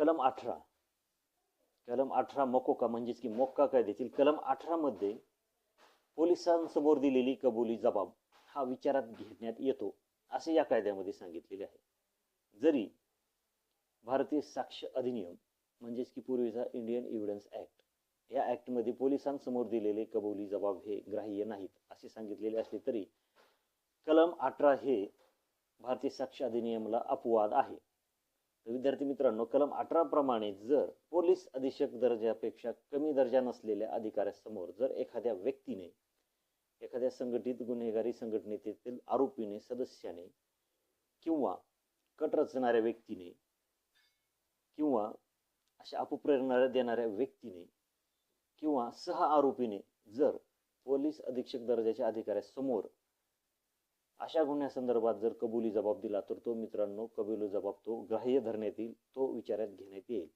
कलम अठरा. कलम अठरा मकोका म्हणजेच की मोक्का कायद्यातील कलम अठरामध्ये पोलिसांसमोर दिलेली कबुली जबाब हा विचारात घेण्यात येतो असे या कायद्यामध्ये सांगितलेले आहे. जरी भारतीय साक्ष अधिनियम म्हणजेच की पूर्वीचा इंडियन एव्हिडन्स ॲक्ट या ॲक्टमध्ये पोलिसांसमोर दिलेले कबुली जबाब हे ग्राह्य नाहीत असे सांगितलेले असले तरी कलम अठरा हे भारतीय साक्ष अधिनियमला अपवाद आहे. तर विद्यार्थी मित्रांनो कलम अठरा प्रमाणे जर पोलीस अधीक्षक दर्जापेक्षा कमी दर्जा नसलेल्या अधिकाऱ्यासमोर जर एखाद्या व्यक्तीने एखाद्या संघटित गुन्हेगारी संघटनेतील आरोपीने सदस्याने किंवा कट रचणाऱ्या व्यक्तीने किंवा अशा अपप्रेरणा देणाऱ्या व्यक्तीने किंवा सह आरोपीने जर पोलीस अधीक्षक दर्जाच्या अधिकाऱ्यासमोर अशा गुन्ह्यासंदर्भात जर कबुली जबाब दिला तर तो मित्रांनो कबुली जबाब तो ग्राह्य धरण्यात येईल तो विचारात घेण्यात येईल.